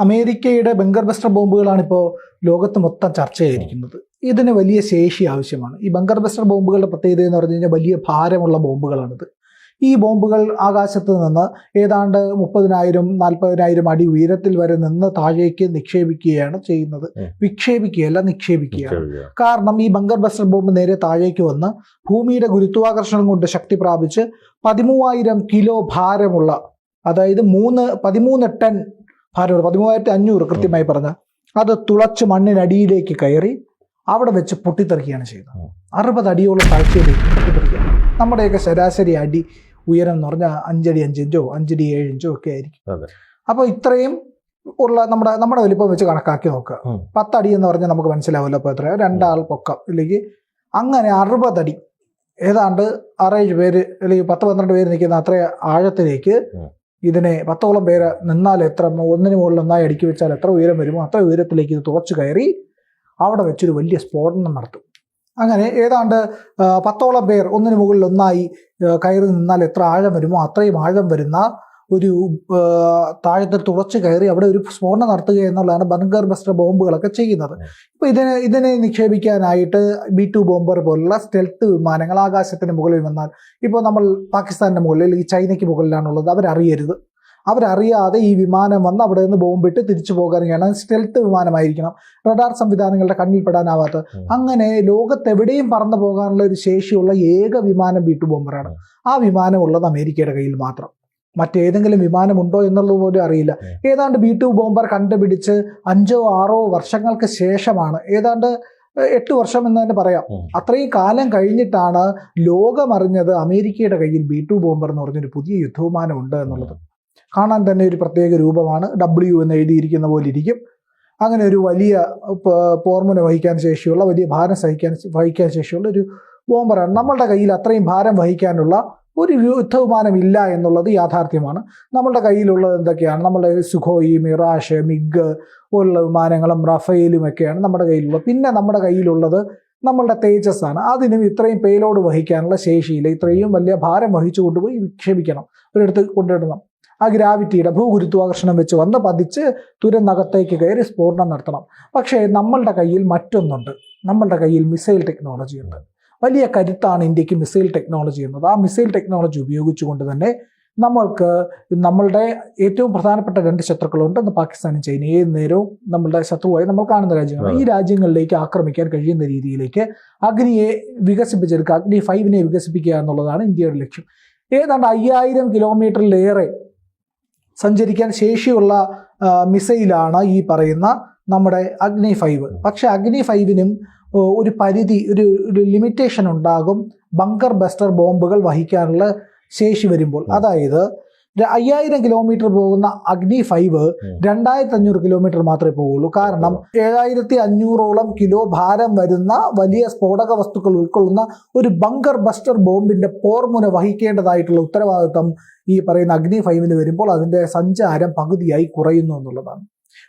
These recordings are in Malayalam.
അമേരിക്കയുടെ ബങ്കർ ബസ്റ്റർ ബോംബുകളാണ് ഇപ്പോൾ ലോകത്ത് മൊത്തം ചർച്ച ചെയ്തിരിക്കുന്നത്. ഇതിന് വലിയ ശേഷി ആവശ്യമാണ്. ഈ ബങ്കർ ബസ്റ്റർ ബോംബുകളുടെ പ്രത്യേകത എന്ന് പറഞ്ഞു കഴിഞ്ഞാൽ വലിയ ഭാരമുള്ള ബോംബുകളാണിത്. ഈ ബോംബുകൾ ആകാശത്ത് നിന്ന് ഏതാണ്ട് മുപ്പതിനായിരം നാൽപ്പതിനായിരം അടി ഉയരത്തിൽ വരെ നിന്ന് താഴേക്ക് നിക്ഷേപിക്കുകയാണ് ചെയ്യുന്നത്. വിക്ഷേപിക്കുകയല്ല നിക്ഷേപിക്കുകയാണ്. കാരണം ഈ ബങ്കർ ബസ്റ്റർ ബോംബ് നേരെ താഴേക്ക് വന്ന് ഭൂമിയുടെ ഗുരുത്വാകർഷണം കൊണ്ട് ശക്തി പ്രാപിച്ച് പതിമൂവായിരം കിലോ ഭാരമുള്ള അതായത് മൂന്ന് പതിമൂന്ന് ടൺ ഭാരമുള്ള പതിമൂവായിരത്തി അഞ്ഞൂറ് കൃത്യമായി പറഞ്ഞ അത് തുളച്ച് മണ്ണിനടിയിലേക്ക് കയറി അവിടെ വെച്ച് പൊട്ടിത്തെറിക്കുകയാണ് ചെയ്തത്. അറുപത് അടിയോളം താഴ്ചയിലേക്ക് പൊട്ടിത്തെറിക്കുക നമ്മുടെയൊക്കെ ശരാശരി അടി ഉയരം എന്ന് പറഞ്ഞാൽ അഞ്ചടി അഞ്ചിഞ്ചോ അഞ്ചടി ഏഴ് ഇഞ്ചോ ഒക്കെ ആയിരിക്കും. അപ്പോൾ ഇത്രയും ഉള്ള നമ്മുടെ നമ്മുടെ വലിപ്പം വെച്ച് കണക്കാക്കി നോക്കുക. പത്തടി എന്ന് പറഞ്ഞാൽ നമുക്ക് മനസ്സിലാവില്ല അപ്പോൾ എത്ര രണ്ടാൾ പൊക്കം ഇല്ലെങ്കിൽ അങ്ങനെ അറുപതടി ഏതാണ്ട് ആറേഴ് പേര് അല്ലെങ്കിൽ പത്ത് പന്ത്രണ്ട് പേര് നിൽക്കുന്ന അത്ര ആഴത്തിലേക്ക്. ഇതിനെ പത്തോളം പേര് നിന്നാൽ എത്ര ഒന്നിന് മുകളിൽ ഒന്നായി അടുക്കി വെച്ചാൽ എത്ര ഉയരം വരുമോ അത്ര ഉയരത്തിലേക്ക് ഇത് തുറച്ചു കയറി അവിടെ വെച്ചൊരു വലിയ സ്ഫോടനം നടത്തും. അങ്ങനെ ഏതാണ്ട് പത്തോളം പേർ ഒന്നിന് മുകളിൽ ഒന്നായി കയറി നിന്നാൽ എത്ര ആഴം വരുമോ അത്രയും ആഴം വരുന്ന ഒരു താഴത്തെ താഴത്തിൽ തുറച്ചു കയറി അവിടെ ഒരു സ്ഫോടനം നടത്തുക എന്നുള്ളതാണ് ബങ്കർ ബസ്റ്റർ ബോംബുകളൊക്കെ ചെയ്യുന്നത്. ഇപ്പൊ ഇതിനെ ഇതിനെ നിക്ഷേപിക്കാനായിട്ട് ബി ടു ബോംബർ പോലുള്ള സ്റ്റെൽത്ത് വിമാനങ്ങൾ ആകാശത്തിന് മുകളിൽ വന്നാൽ ഇപ്പോൾ നമ്മൾ പാകിസ്ഥാന്റെ മുകളിൽ ഈ ചൈനയ്ക്ക് മുകളിലാണുള്ളത് അവരറിയരുത്. അവരറിയാതെ ഈ വിമാനം വന്ന് അവിടെ നിന്ന് ബോംബിട്ട് തിരിച്ചു പോകാനാണ് സ്റ്റെൽത്ത് വിമാനമായിരിക്കണം. റഡാർ സംവിധാനങ്ങളുടെ കണ്ണിൽ പെടാനാവാത്ത. ഉം. അങ്ങനെ ലോകത്തെവിടെയും പറന്നു പോകാനുള്ള ഒരു ശേഷിയുള്ള ഏക വിമാനം ബി ടു ബോംബറാണ്. ആ വിമാനം ഉള്ളത് അമേരിക്കയുടെ കയ്യിൽ മാത്രം. മറ്റേതെങ്കിലും വിമാനമുണ്ടോ എന്നുള്ളത് പോലും അറിയില്ല. ഏതാണ്ട് ബി ടു ബോംബർ കണ്ടുപിടിച്ച് അഞ്ചോ ആറോ വർഷങ്ങൾക്ക് ശേഷമാണ്. ഏതാണ്ട് എട്ട് വർഷം എന്ന് തന്നെ പറയാം. അത്രയും കാലം കഴിഞ്ഞിട്ടാണ് ലോകമറിഞ്ഞത് അമേരിക്കയുടെ കയ്യിൽ ബി ടു ബോംബർ എന്ന് പറഞ്ഞൊരു പുതിയ യുദ്ധവിമാനം ഉണ്ട് എന്നുള്ളത് കാണാൻ തന്നെ ഒരു പ്രത്യേക രൂപമാണ്. ഡബ്ല്യു എന്ന് എഴുതിയിരിക്കുന്ന പോലെ ഇരിക്കും. അങ്ങനെ ഒരു വലിയ പോർമുന വഹിക്കാൻ ശേഷിയുള്ള വലിയ ഭാരം സഹിക്കാൻ വഹിക്കാൻ ശേഷിയുള്ള ഒരു ബോംബറാണ്. നമ്മളുടെ കയ്യിൽ അത്രയും ഭാരം വഹിക്കാനുള്ള ഒരു യുദ്ധവിമാനം ഇല്ല എന്നുള്ളത് യാഥാർത്ഥ്യമാണ്. നമ്മളുടെ കയ്യിലുള്ളത് എന്തൊക്കെയാണ്? നമ്മുടെ സുഖോയി മിറാഷ് മിഗ് പോലുള്ള വിമാനങ്ങളും റഫേലും ഒക്കെയാണ് നമ്മുടെ കയ്യിലുള്ളത്. പിന്നെ നമ്മുടെ കയ്യിലുള്ളത് നമ്മളുടെ തേജസ് ആണ് അതിനും ഇത്രയും പേലോട് വഹിക്കാനുള്ള ശേഷിയില്ല. ഇത്രയും വലിയ ഭാരം വഹിച്ചു കൊണ്ടുപോയി വിക്ഷേപിക്കണം. ഒരിടത്ത് കൊണ്ടിടണം. ആ ഗ്രാവിറ്റിയുടെ ഭൂഗുരുത്വാകർഷണം വെച്ച് വന്ന് പതിച്ച് തുരന്നകത്തേക്ക് കയറി സ്ഫോടനം നടത്തണം. പക്ഷേ നമ്മളുടെ കയ്യിൽ മറ്റൊന്നുണ്ട്. നമ്മളുടെ കയ്യിൽ മിസൈൽ ടെക്നോളജി ഉണ്ട് വലിയ കരുത്താണ് ഇന്ത്യയ്ക്ക് മിസൈൽ ടെക്നോളജി എന്നത്. ആ മിസൈൽ ടെക്നോളജി ഉപയോഗിച്ചുകൊണ്ട് തന്നെ നമ്മൾക്ക് നമ്മളുടെ ഏറ്റവും പ്രധാനപ്പെട്ട രണ്ട് ശത്രുക്കളുണ്ട്. ഒന്ന് പാകിസ്ഥാനും ചൈനയും. ഏത് നേരവും നമ്മളുടെ ശത്രുവായി നമ്മൾ കാണുന്ന രാജ്യങ്ങളാണ്. ഈ രാജ്യങ്ങളിലേക്ക് ആക്രമിക്കാൻ കഴിയുന്ന രീതിയിലേക്ക് അഗ്നിയെ വികസിപ്പിച്ചെടുക്കുക അഗ്നി ഫൈവിനെ വികസിപ്പിക്കുക എന്നുള്ളതാണ് ഇന്ത്യയുടെ ലക്ഷ്യം. ഏതാണ്ട് അയ്യായിരം കിലോമീറ്ററിലേറെ സഞ്ചരിക്കാൻ ശേഷിയുള്ള മിസൈലാണ് ഈ പറയുന്ന നമ്മുടെ അഗ്നി ഫൈവ്. പക്ഷെ അഗ്നി ഫൈവിനും ഒരു പരിധി ഒരു ഒരു ലിമിറ്റേഷൻ ഉണ്ടാകും ബങ്കർ ബസ്റ്റർ ബോംബുകൾ വഹിക്കാനുള്ള ശേഷി വരുമ്പോൾ. അതായത് അയ്യായിരം കിലോമീറ്റർ പോകുന്ന അഗ്നി ഫൈവ്. രണ്ടായിരത്തി അഞ്ഞൂറ് കിലോമീറ്റർ മാത്രമേ പോകുള്ളൂ. കാരണം ഏഴായിരത്തി അഞ്ഞൂറോളം കിലോ ഭാരം വരുന്ന വലിയ സ്ഫോടക വസ്തുക്കൾ ഉൾക്കൊള്ളുന്ന ഒരു ബങ്കർ ബസ്റ്റർ ബോംബിന്റെ പോർമുന വഹിക്കേണ്ടതായിട്ടുള്ള ഉത്തരവാദിത്വം ഈ പറയുന്ന അഗ്നി ഫൈവിന് വരുമ്പോൾ അതിന്റെ സഞ്ചാരം പകുതിയായി കുറയുന്നു എന്നുള്ളതാണ്.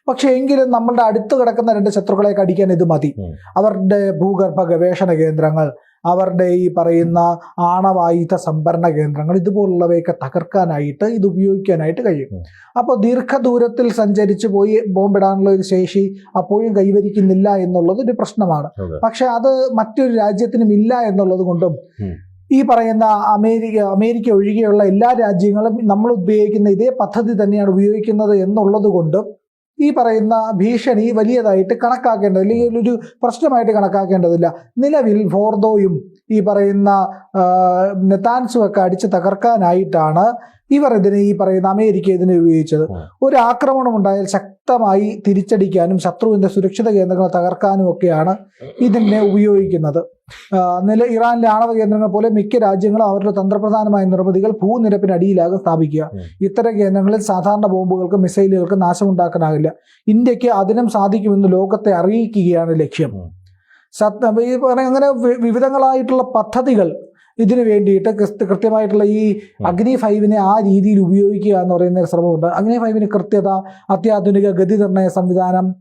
പക്ഷെ എങ്കിലും നമ്മളുടെ അടുത്ത് കിടക്കുന്ന രണ്ട് ശത്രുക്കളെ കടിക്കാൻ ഇത് മതി. അവരുടെ ഭൂഗർഭ ഗവേഷണ കേന്ദ്രങ്ങൾ അവരുടെ ഈ പറയുന്ന ആണവായുധ സംഭരണ കേന്ദ്രങ്ങൾ ഇതുപോലുള്ളവയൊക്കെ തകർക്കാനായിട്ട് ഇത് ഉപയോഗിക്കാനായിട്ട് കഴിയും. അപ്പോൾ ദീർഘദൂരത്തിൽ സഞ്ചരിച്ച് പോയി ബോംബിടാനുള്ള ഒരു ശേഷി അപ്പോഴും കൈവരിക്കുന്നില്ല എന്നുള്ളത് ഒരു പ്രശ്നമാണ്. പക്ഷെ അത് മറ്റൊരു രാജ്യത്തിനും ഇല്ല എന്നുള്ളത് കൊണ്ടും ഈ പറയുന്ന അമേരിക്ക അമേരിക്ക ഒഴികെയുള്ള എല്ലാ രാജ്യങ്ങളും നമ്മൾ ഉപയോഗിക്കുന്ന ഇതേ പദ്ധതി തന്നെയാണ് ഉപയോഗിക്കുന്നത് എന്നുള്ളത് കൊണ്ടും ഈ പറയുന്ന ഭീഷണി വലിയതായിട്ട് കണക്കാക്കേണ്ടത് അല്ലെങ്കിൽ ഒരു പ്രശ്നമായിട്ട് കണക്കാക്കേണ്ടതില്ല. നിലവിൽ ഫോർദോയും ഈ പറയുന്ന ഒക്കെ അടിച്ച് തകർക്കാനായിട്ടാണ് ഇവർ ഇതിനെ ഈ പറയുന്ന അമേരിക്ക ഇതിനെ ഉപയോഗിച്ചത്. ഒരു ആക്രമണം ഉണ്ടായാൽ ശക്തമായി തിരിച്ചടിക്കാനും ശത്രുവിന്റെ സുരക്ഷിത കേന്ദ്രങ്ങൾ തകർക്കാനും ഒക്കെയാണ് ഇതിനെ ഉപയോഗിക്കുന്നത്. നില ഇറാനിലെ ആണവ കേന്ദ്രങ്ങൾ പോലെ മിക്ക രാജ്യങ്ങളും അവരുടെ തന്ത്രപ്രധാനമായ നിർമ്മിതികൾ ഭൂനിരപ്പിനടിയിലാകും സ്ഥാപിക്കുക. ഇത്തരം കേന്ദ്രങ്ങളിൽ സാധാരണ ബോംബുകൾക്കും മിസൈലുകൾക്കും നാശമുണ്ടാക്കാനാകില്ല. ഇന്ത്യയ്ക്ക് അതിനും സാധിക്കുമെന്ന് ലോകത്തെ അറിയിക്കുകയാണ് ലക്ഷ്യം. അങ്ങനെ വിവിധങ്ങളായിട്ടുള്ള പദ്ധതികൾ ഇതിനു വേണ്ടിയിട്ട് കൃത്യ- കൃത്യമായിട്ടുള്ള ഈ അഗ്നി ഫൈവിനെ ആ രീതിയിൽ ഉപയോഗിക്കുക എന്ന് പറയുന്ന ഒരു ശ്രമമുണ്ട്. അഗ്നി ഫൈവിന് കൃത്യത അത്യാധുനിക ഗതി നിർണയ സംവിധാനം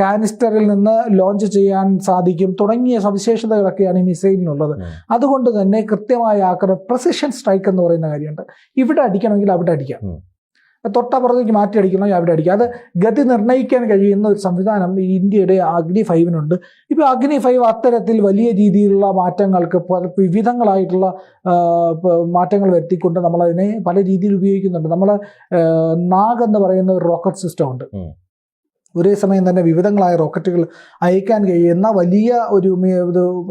കാനിസ്റ്ററിൽ നിന്ന് ലോഞ്ച് ചെയ്യാൻ സാധിക്കും തുടങ്ങിയ സവിശേഷതകളൊക്കെയാണ് ഈ മിസൈലിനുള്ളത്. അതുകൊണ്ട് തന്നെ കൃത്യമായ ആക്രമണം പ്രസിഷൻ സ്ട്രൈക്ക് എന്ന് പറയുന്ന കാര്യമുണ്ട്. ഇവിടെ അടിക്കണമെങ്കിൽ അവിടെ അടിക്കാം. തൊട്ടപ്പുറത്തേക്ക് മാറ്റി അടിക്കണോ അവിടെ അടിക്കുക അത് ഗതി നിർണയിക്കാൻ കഴിയുന്ന ഒരു സംവിധാനം ഈ ഇന്ത്യയുടെ അഗ്നി ഫൈവിനുണ്ട്. ഇപ്പോൾ അഗ്നി ഫൈവ് അത്തരത്തിൽ വലിയ രീതിയിലുള്ള മാറ്റങ്ങൾക്ക് വിവിധങ്ങളായിട്ടുള്ള മാറ്റങ്ങൾ വരുത്തിക്കൊണ്ട് നമ്മളതിനെ പല രീതിയിൽ ഉപയോഗിക്കുന്നുണ്ട്. നമ്മൾ നാഗ് എന്ന് പറയുന്ന ഒരു റോക്കറ്റ് സിസ്റ്റം ഉണ്ട്. ഒരേ സമയം തന്നെ വിവിധങ്ങളായ റോക്കറ്റുകൾ അയക്കാൻ കഴിയുന്ന വലിയ ഒരു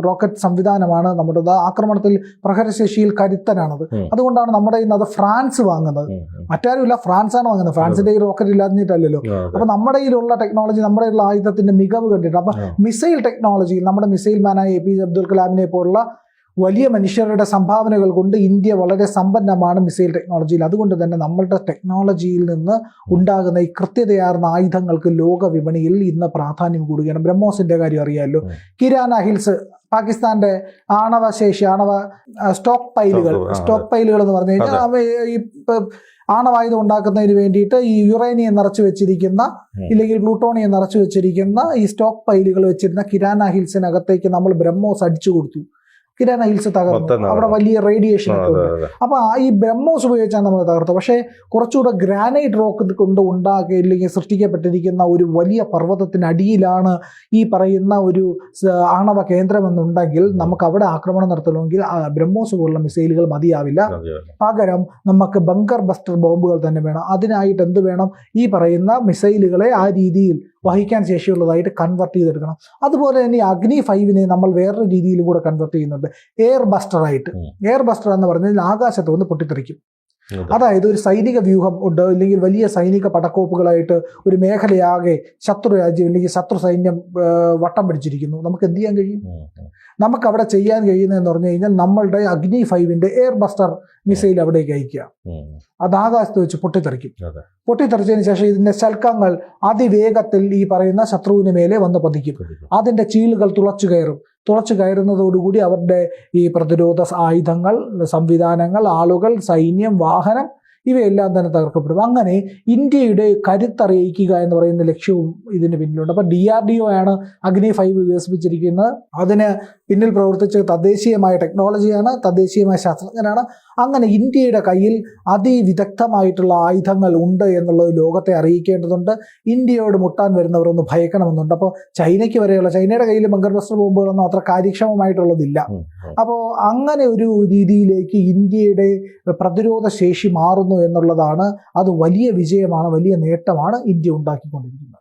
റോക്കറ്റ് സംവിധാനമാണ് നമ്മുടെ ആക്രമണത്തിൽ പ്രഹരശേഷിയിൽ കരുത്തനാണത്. അതുകൊണ്ടാണ് നമ്മുടെ ഇന്ന് അത് ഫ്രാൻസ് വാങ്ങുന്നത്. മറ്റാരുമില്ല ഫ്രാൻസാണ് വാങ്ങുന്നത്. ഫ്രാൻസിന്റെ ഈ റോക്കറ്റ് ഇല്ലാഞ്ഞിട്ടല്ലല്ലോ. അപ്പൊ നമ്മുടെ കയ്യിലുള്ള ടെക്നോളജി നമ്മുടെ ഉള്ള ആയുധത്തിന്റെ മികവ് കണ്ടിട്ട്. അപ്പൊ മിസൈൽ ടെക്നോളജിയിൽ നമ്മുടെ മിസൈൽ മാനായ എ പി ജെ അബ്ദുൽ കലാമിനെ പോലുള്ള വലിയ മനുഷ്യരുടെ സംഭാവനകൾ കൊണ്ട് ഇന്ത്യ വളരെ സമ്പന്നമാണ് മിസൈൽ ടെക്നോളജിയിൽ. അതുകൊണ്ട് തന്നെ നമ്മളുടെ ടെക്നോളജിയിൽ നിന്ന് ഉണ്ടാകുന്ന ഈ കൃത്യതയാർന്ന ആയുധങ്ങൾക്ക് ലോക വിപണിയിൽ ഇന്ന് പ്രാധാന്യം കൂടുകയാണ്. ബ്രഹ്മോസിന്റെ കാര്യം അറിയാമല്ലോ. കിരാന ഹിൽസ് പാകിസ്ഥാന്റെ ആണവ ശേഷി ആണവ സ്റ്റോക്ക് പൈലുകൾ സ്റ്റോക്ക്, പൈലുകൾ എന്ന് പറഞ്ഞു കഴിഞ്ഞാൽ. അവ ഈ ആണവായുധം ഉണ്ടാക്കുന്നതിന് വേണ്ടിയിട്ട് ഈ യുറേനിയം നിറച്ചു വെച്ചിരിക്കുന്ന ഇല്ലെങ്കിൽ പ്ലൂട്ടോണിയം നിറച്ചു വെച്ചിരിക്കുന്ന ഈ സ്റ്റോക്ക് പൈലുകൾ വെച്ചിരുന്ന കിരാന ഹിൽസിനകത്തേക്ക് നമ്മൾ ബ്രഹ്മോസ് അടിച്ചു കൊടുത്തു. കിരാന ഹിൽസ് തകർന്നു. അവിടെ വലിയ റേഡിയേഷൻ ഒക്കെ ഉണ്ട്. അപ്പൊ ഈ ബ്രഹ്മോസ് ഉപയോഗിച്ചാണ് നമ്മൾ തകർത്തത്. പക്ഷേ കുറച്ചുകൂടെ ഗ്രാനൈറ്റ് റോക്ക് കൊണ്ട് ഉണ്ടാക്കി ഇല്ലെങ്കിൽ സൃഷ്ടിക്കപ്പെട്ടിരിക്കുന്ന ഒരു വലിയ പർവതത്തിനടിയിലാണ് ഈ പറയുന്ന ഒരു ആണവ കേന്ദ്രം എന്നുണ്ടെങ്കിൽ നമുക്ക് അവിടെ ആക്രമണം നടത്തണമെങ്കിൽ ബ്രഹ്മോസ് പോലുള്ള മിസൈലുകൾ മതിയാവില്ല. പകരം നമുക്ക് ബങ്കർ ബസ്റ്റർ ബോംബുകൾ തന്നെ വേണം. അതിനായിട്ട് എന്ത് വേണം? ഈ പറയുന്ന മിസൈലുകളെ ആ രീതിയിൽ വഹിക്കാൻ ശേഷിയുള്ളതായിട്ട് കൺവെർട്ട് ചെയ്തെടുക്കണം. അതുപോലെ തന്നെ അഗ്നി ഫൈവിനെ നമ്മൾ വേറൊരു രീതിയിലും കൂടെ കൺവെർട്ട് ചെയ്യുന്നുണ്ട്. എയർ ബസ്റ്ററായിട്ട് ആയിട്ട്. എയർ ബസ്റ്റർ എന്ന് പറഞ്ഞാൽ ആകാശത്ത് വന്ന് പൊട്ടിത്തെറിക്കും. അതായത് ഒരു സൈനിക വ്യൂഹം ഉണ്ട് അല്ലെങ്കിൽ വലിയ സൈനിക പടക്കോപ്പുകളായിട്ട് ഒരു മേഖലയാകെ ശത്രു രാജ്യം അല്ലെങ്കിൽ ശത്രു സൈന്യം വട്ടം പിടിച്ചിരിക്കുന്നു. നമുക്ക് എന്ത് ചെയ്യാൻ കഴിയും. നമുക്ക് അവിടെ ചെയ്യാൻ കഴിയുന്നതെന്ന് പറഞ്ഞു കഴിഞ്ഞാൽ നമ്മളുടെ അഗ്നി ഫൈവിന്റെ എയർ ബസ്റ്റർ മിസൈൽ അവിടേക്ക് അയക്കുക അത് ആകാശത്ത് വെച്ച് പൊട്ടിത്തെറിക്കും. പൊട്ടിത്തെറിച്ചതിന് ശേഷം ഇതിന്റെ ശൽക്കങ്ങൾ അതിവേഗത്തിൽ ഈ പറയുന്ന ശത്രുവിന് മേലെ വന്ന് പതിക്കും. അതിന്റെ ചീളുകൾ തുളച്ചു കയറും. തുളച്ചു കയറുന്നതോടുകൂടി അവരുടെ ഈ പ്രതിരോധ ആയുധങ്ങൾ സംവിധാനങ്ങൾ ആളുകൾ സൈന്യം വാഹനം ഇവയെല്ലാം തന്നെ തകർക്കപ്പെടും. അങ്ങനെ ഇന്ത്യയുടെ കരുത്തറിയിക്കുക എന്ന് പറയുന്ന ലക്ഷ്യവും ഇതിന് പിന്നിലുണ്ട്. അപ്പം ഡി ആർ ഡി ഒ ആണ് അഗ്നി ഫൈവ് വികസിപ്പിച്ചിരിക്കുന്നത്. അതിന് പിന്നിൽ പ്രവർത്തിച്ച തദ്ദേശീയമായ ടെക്നോളജിയാണ് തദ്ദേശീയമായ ശാസ്ത്രജ്ഞരാണ് അങ്ങനെ ഇന്ത്യയുടെ കയ്യിൽ അതിവിദഗ്ധമായിട്ടുള്ള ആയുധങ്ങൾ ഉണ്ട് എന്നുള്ളത് ലോകത്തെ അറിയിക്കേണ്ടതുണ്ട്. ഇന്ത്യയോട് മുട്ടാൻ വരുന്നവർ ഒന്ന് ഭയക്കണമെന്നുണ്ട്. അപ്പോൾ ചൈനയ്ക്ക് വരെയുള്ള ചൈനയുടെ കയ്യിൽ ബങ്കർബസ്റ്റർ ബോംബുകളൊന്നും അത്ര കാര്യക്ഷമമായിട്ടുള്ളതില്ല. അപ്പോൾ അങ്ങനെ ഒരു രീതിയിലേക്ക് ഇന്ത്യയുടെ പ്രതിരോധ ശേഷി മാറുന്നു എന്നുള്ളതാണ്. അത് വലിയ വിജയമാണ് വലിയ നേട്ടമാണ് ഇന്ത്യ ഉണ്ടാക്കിക്കൊണ്ടിരിക്കുന്നത്.